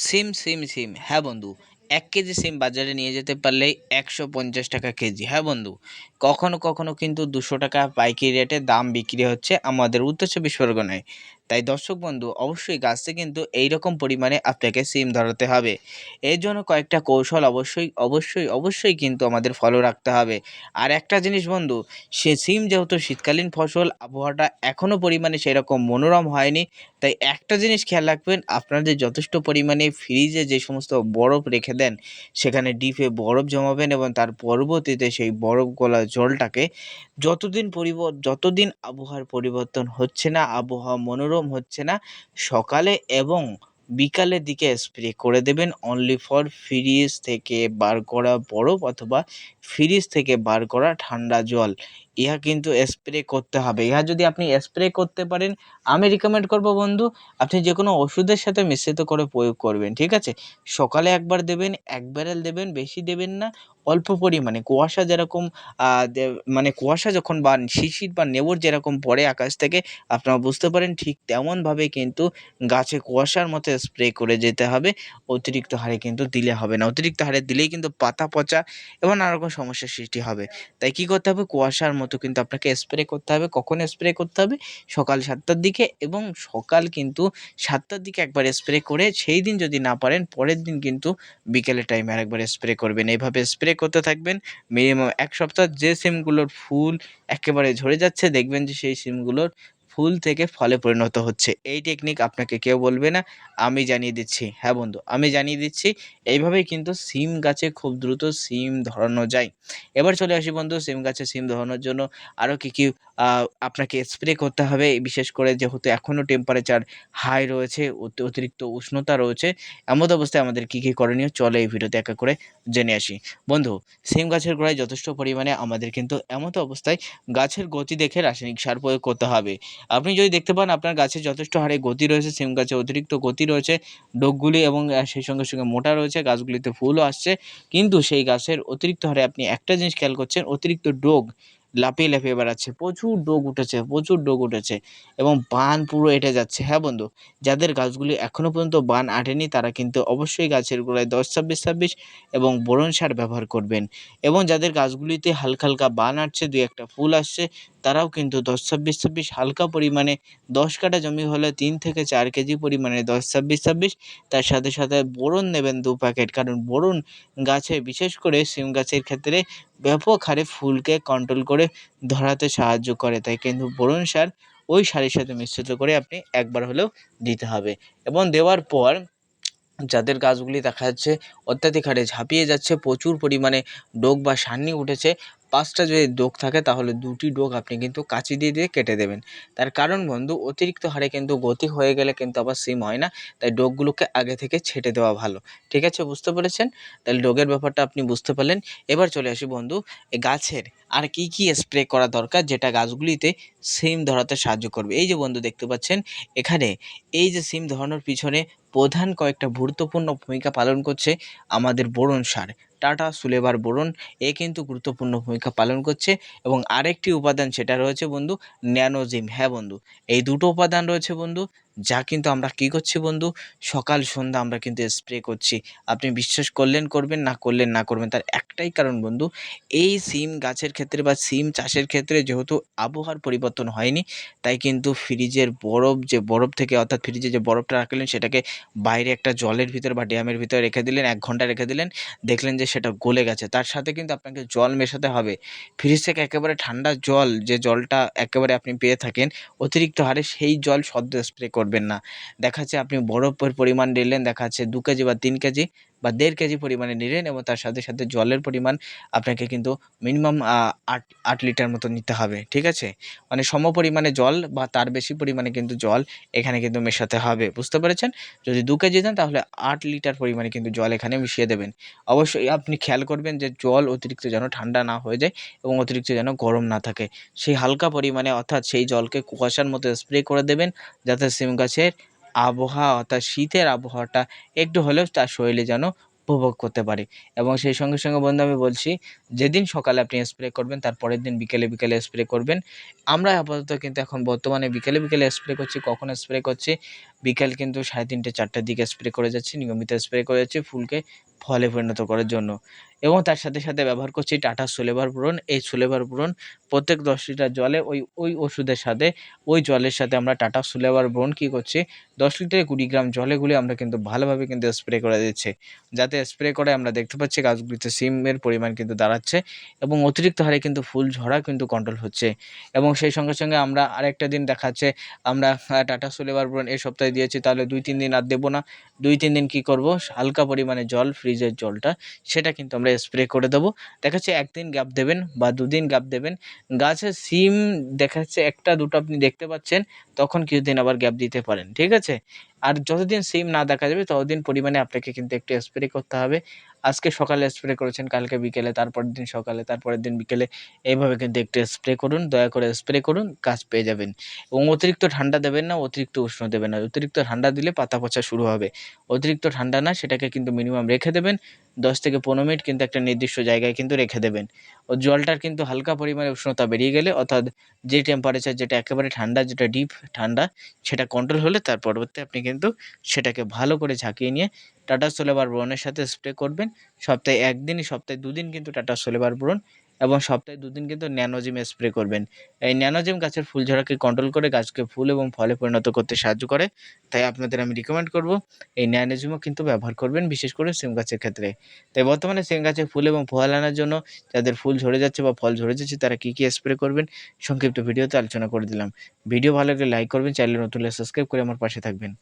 সিম সিম সিম হ্যাঁ বন্ধু, এক কেজি সিম বাজারে নিয়ে যেতে পারলেই একশো পঞ্চাশ টাকা কেজি। হ্যাঁ বন্ধু, কখনো কখনো কিন্তু দুশো টাকা পাইকারি রেটে দাম বিক্রি হচ্ছে আমাদের উত্তর চব্বিশ পরগনায়। তাই দর্শক বন্ধু, অবশ্যই গাছে কিন্তু এই রকম পরিমাণে আপনাকে সিম ধরাতে হবে। এর জন্য কয়েকটা কৌশল অবশ্যই অবশ্যই অবশ্যই কিন্তু আমাদের ফলো রাখতে হবে। আর একটা জিনিস বন্ধু, সে সিম যেহেতু শীতকালীন ফসল, আবহাওয়াটা এখনও পরিমাণে সেরকম মনোরম হয়নি, তাই একটা জিনিস খেয়াল রাখবেন আপনাদের যথেষ্ট পরিমাণে ফ্রিজে যে সমস্ত বরফ রেখে দেন, সেখানে ডিপে বরফ জমাবেন এবং তার পরবর্তীতে সেই বরফ গলা জলটাকে যতদিন পরিব, যতদিন আবহাওয়ার পরিবর্তন হচ্ছে না, আবহাওয়া মনোরম হচ্ছে না, সকালে এবং বিকালের দিকে স্প্রে করে দেবেন। অনলি ফর ফ্রিজ থেকে বার করা বরফ অথবা ফ্রিজ থেকে বার করা ঠান্ডা জল। ইহা কিন্তু স্প্রে করতে হবে। ইহা যদি আপনি স্প্রে করতে পারেন, আমি রিকমেন্ড করব বন্ধু, আপনি যে কোনো ওষুধের সাথে মিশ্রিত করে প্রয়োগ করবেন, ঠিক আছে? সকালে একবার দেবেন, এক ব্যারেল দেবেন, বেশি দেবেন না, অল্প পরিমাণে। কুয়াশা যেরকম মানে কুয়াশা যখন বা শিশির বা নেবর যেরকম পড়ে আকাশ থেকে, আপনারা বুঝতে পারেন ঠিক তেমনভাবে কিন্তু গাছে কুয়াশার মতো স্প্রে করে যেতে হবে। অতিরিক্ত হারে কিন্তু দিলে হবে না। অতিরিক্ত হারে দিলেই কিন্তু পাতা পচা এবং নানা রকম সমস্যার সৃষ্টি হবে। তাই কী করতে হবে? কুয়াশার মতো কিন্তু আপনাকে স্প্রে করতে হবে। কখন স্প্রে করতে হবে? সকাল সাতটার দিকে এবং সকাল কিন্তু সাতটার দিকে একবার স্প্রে করে সেই দিন যদি না পারেন, পরের দিন কিন্তু বিকেলের টাইমে আরেকবার স্প্রে করবেন। এইভাবে স্প্রে করতে থাকবেন। মিনিমাম এক সপ্তাহ যে সিমগুলোর ফুল একেবারে ঝরে যাচ্ছে, দেখবেন যে সেই সিমগুলোর ফুল থেকে ফলে পরিণত হচ্ছে। এই টেকনিক আপনাকে কেউ বলবে না, আমি জানিয়ে দিচ্ছি। হ্যাঁ বন্ধু, আমি জানিয়ে দিচ্ছি, এইভাবেই কিন্তু সিম গাছে খুব দ্রুত সিম ধরানো যায়। এবার চলে আসি বন্ধু, সিম গাছে সিম ধরানোর জন্য আরও কী কী আপনাকে স্প্রে করতে হবে। বিশেষ করে যেহেতু এখনও টেম্পারেচার হাই রয়েছে অতিরিক্ত উষ্ণতা রয়েছে, এমন অবস্থায় আমাদের কী কী করণীয়? চলে এই ভিডিওতে একা করে জেনে আসি। বন্ধু, সিম গাছের গোড়ায় যথেষ্ট পরিমাণে আমাদের কিন্তু এমত অবস্থায় গাছের গতি দেখে রাসায়নিক সার প্রয়োগ করতে হবে। আপনি যদি দেখতে পান আপনার গাছে যথেষ্ট হারে গতি রয়েছে, সিম গাছে অতিরিক্ত গতি রয়েছে, ডোকগুলি এবং সেই সঙ্গে সঙ্গে মোটা রয়েছে, গাছগুলিতে ফুলও আসছে, কিন্তু সেই গাছের অতিরিক্ত হারে আপনি একটা জিনিস খেয়াল করছেন, অতিরিক্ত ডোগ লাফিয়ে লাফিয়ে বেড়াচ্ছে, প্রচুর ডোগ উঠেছে, প্রচুর ডোগ উঠেছে এবং বান পুরো এঁটে যাচ্ছে হ্যাঁ বন্ধু? যাদের গাছগুলি এখনও পর্যন্ত বান আটেনি, তারা কিন্তু অবশ্যই গাছের গোড়ায় দশ, ছাব্বিশ ছাব্বিশ এবং বোরন সার ব্যবহার করবেন এবং যাদের গাছগুলিতে হালকা হালকা বান আটছে, দুই একটা ফুল আসছে, তারাও কিন্তু দশ, ছাব্বিশ ছাব্বিশ হালকা পরিমাণে দশ কাটা জমি হলে তিন থেকে চার কেজি পরিমাণে দশ, ছাব্বিশ ছাব্বিশ, তার সাথে সাথে বোরন নেবেন দু প্যাকেট। কারণ বোরন গাছে বিশেষ করে সিম গাছের ক্ষেত্রে ব্যাপক হারে ফুলকে কন্ট্রোল করে ধরাতে সাহায্য করে। তাই কিন্তু বোরন সার ওই সারের সাথে মিশ্রিত করে আপনি একবার হলেও দিতে হবে। এবং দেওয়ার পর যাদের গাছগুলি দেখা যাচ্ছে অত্যাধিক হারে ঝাঁপিয়ে যাচ্ছে, প্রচুর পরিমাণে ডোক বা সান্নি উঠেছে পাঁচটা যদি ডোক থাকে, তাহলে দুটি ডোক আপনি কিন্তু কাঁচি দিয়ে দিয়ে কেটে দেবেন। তার কারণ বন্ধু, অতিরিক্ত হারে কিন্তু গতি হয়ে গেলে কিন্তু আবার সিম হয় না, তাই ডোকগুলোকে আগে থেকে ছেটে দেওয়া ভালো। ঠিক আছে, বুঝতে পেরেছেন? তাহলে ডোগের ব্যাপারটা আপনি বুঝতে পারলেন। এবার চলে আসি বন্ধু গাছের আর কি কি স্প্রে করা দরকার, যেটা গাছগুলিতে সিম ধরাতে সাহায্য করবে। এই যে বন্ধু, দেখতে পাচ্ছেন? এখানে এই যে সিম ধরানোর পিছনে প্রধান কয়েকটা গুরুত্বপূর্ণ ভূমিকা পালন করছে আমাদের বোরন সার। টাটা সুলেবার বোরন এ কিন্তু গুরুত্বপূর্ণ ভূমিকা পালন করছে। এবং আরেকটি উপাদান সেটা রয়েছে বন্ধু, ন্যানোজিম। হ্যাঁ বন্ধু, এই দুটো উপাদান রয়েছে বন্ধু যা কিন্তু আমরা কী করছি বন্ধু? সকাল, সন্ধ্যা আমরা কিন্তু স্প্রে করছি। আপনি বিশ্বাস করলেন, করবেন, না করলেন, না করবেন, তার একটাই কারণ বন্ধু, এই সিম গাছের ক্ষেত্রে বা সিম চাষের ক্ষেত্রে যেহেতু আবহাওয়ার পরিবর্তন হয়নি, তাই কিন্তু ফ্রিজের বরফ যে বরফ থেকে, অর্থাৎ ফ্রিজে যে বরফটা রাখলেন, সেটাকে বাইরে একটা জলের ভিতর বা ড্যামের ভিতরে রেখে দিলেন, এক ঘণ্টা রেখে দিলেন, দেখলেন যে সেটা গলে গেছে। তার সাথে কিন্তু আপনাকে জল মেশাতে হবে। ফ্রিজ থেকে একেবারে ঠান্ডা জল, যে জলটা একেবারে আপনি পেয়ে থাকেন, অতিরিক্ত হারে সেই জল সদ্য স্প্রে করবেন না। দেখা যাচ্ছে আপনি বরফের পরিমাণ নিলেন, দেখা যাচ্ছে দু কেজি বা তিন কেজি বা দেড় কেজি পরিমাণে নিলেন এবং তার সাথে সাথে জলের পরিমাণ আপনাকে কিন্তু মিনিমাম আট আট লিটার মতো নিতে হবে, ঠিক আছে? মানে সম পরিমাণে জল বা তার বেশি পরিমাণে কিন্তু জল এখানে কিন্তু মেশাতে হবে, বুঝতে পেরেছেন? যদি দু কেজি দেন তাহলে আট লিটার পরিমাণে কিন্তু জল এখানে মিশিয়ে দেবেন। অবশ্যই আপনি খেয়াল করবেন যে জল অতিরিক্ত যেন ঠান্ডা না হয়ে যায় এবং অতিরিক্ত যেন গরম না থাকে। সেই হালকা পরিমাণে অর্থাৎ সেই জলকে কুয়াশার মতো স্প্রে করে দেবেন, যাতে সিম গাছের আবহাওয়া অর্থাৎ শীতের আবহাওয়াটা একটু হলেও তার শরীরে যেন উপভোগ করতে পারে। এবং সেই সঙ্গে সঙ্গে বন্ধু, আমি বলছি যেদিন সকালে আপনি স্প্রে করবেন, তার পরের দিন বিকেলে বিকেলে স্প্রে করবেন। আমরা আপাতত কিন্তু এখন বর্তমানে বিকেলে বিকেলে স্প্রে করছি, কখন স্প্রে করছি। বিকেল কিন্তু সাড়ে তিনটে, চারটের দিকে স্প্রে করে যাচ্ছি, নিয়মিত স্প্রে করে যাচ্ছি, ফুলকে ফলে পরিণত করার জন্য। এবং তার সাথে সাথে ব্যবহার করছি টাটা সোলেভার পূরণ এই সোলেভার পূরণ প্রত্যেক দশ লিটার জলে ওই ওই ওষুধের সাথে, ওই জলের সাথে আমরা টাটা সোলেভার ব্রণ কী করছি, দশ লিটারে কুড়ি গ্রাম জলে গুলে আমরা কিন্তু ভালোভাবে কিন্তু স্প্রে করে দিচ্ছি। যাতে স্প্রে করে আমরা দেখতে পাচ্ছি গাছগুলিতে সিমের পরিমাণ কিন্তু দাঁড়াচ্ছে এবং অতিরিক্ত হারে কিন্তু ফুল ঝরা কিন্তু কন্ট্রোল হচ্ছে। এবং সেই সঙ্গে সঙ্গে আমরা আরেকটা দিন দেখাচ্ছে, আমরা টাটা সোলেভার ব্রণ এই সপ্তাহে দিয়েছি, তাহলে দুই, তিন দিন আর দেবো না। দুই, তিন দিন কী করব, হালকা পরিমাণে জল ফ্রিজের জলটা, সেটা কিন্তু আমরা স্প্রে করে দেবো। দেখা যাচ্ছে একদিন গ্যাপ দেবেন বা দুদিন গ্যাপ দেবেন। গাছে সিম দেখা যাচ্ছে একটা, দুটো আপনি দেখতে পাচ্ছেন, তখন কিছুদিন আবার গ্যাপ দিতে পারেন, ঠিক আছে? আর যতদিন সিম না দেখা যাবে, ততদিন পরিমাণে আপনাকে কিন্তু একটু স্প্রে করতে হবে। আজকে সকালে স্প্রে করেছেন, কালকে বিকেলে, তারপরের দিন সকালে, তারপরের দিন বিকেলে, এইভাবে কিন্তু একটু স্প্রে করুন, দয়া করে স্প্রে করুন, কাজ পেয়ে যাবেন। এবং অতিরিক্ত ঠান্ডা দেবেন না, অতিরিক্ত উষ্ণ দেবেন না। অতিরিক্ত ঠান্ডা দিলে পাতা পচা শুরু হবে। অতিরিক্ত ঠান্ডা না, সেটাকে কিন্তু মিনিমাম রেখে দেবেন। দশ থেকে পনেরো মিনিট কিন্তু একটা নির্দিষ্ট জায়গায় কিন্তু রেখে দেবেন। ও জলটার কিন্তু হালকা পরিমাণে উষ্ণতা বেরিয়ে গেলে অর্থাৎ যে টেম্পারেচার যেটা একেবারে ঠান্ডা, যেটা ডিপ ঠান্ডা, সেটা কন্ট্রোল হলে তার পরবর্তী আপনি কিন্তু সেটাকে ভালো করে ঝাঁকিয়ে নিয়ে টাটা সোলেবার ব্রনের সাথে স্প্রে করবেন। সপ্তাহে একদিনই সপ্তাহে দুদিন কিন্তু টাটা সোলেবার ব্রন এবং সপ্তাহে দুদিন কিন্তু ন্যানোজিম স্প্রে করবেন। এই ন্যানোজিম গাছের ফুল ঝরাকে কন্ট্রোল করে গাছকে ফুল এবং ফলে পরিণত করতে সাহায্য করে। তাই আপনাদের আমি রিকমেন্ড করব, এই ন্যানোজিমও কিন্তু ব্যবহার করবেন, বিশেষ করে সিম গাছের ক্ষেত্রে। তাই বর্তমানে সিম গাছে ফুল এবং ফল আনার জন্য যাদের ফুল ঝরে যাচ্ছে বা ফল ঝরে যাচ্ছে, তারা কী কী স্প্রে করবেন, সংক্ষিপ্ত ভিডিওতে আলোচনা করে দিলাম। ভিডিও ভালো লাগলে লাইক করবেন চ্যানেল নতুন সাবস্ক্রাইব করে আমার পাশে থাকবেন।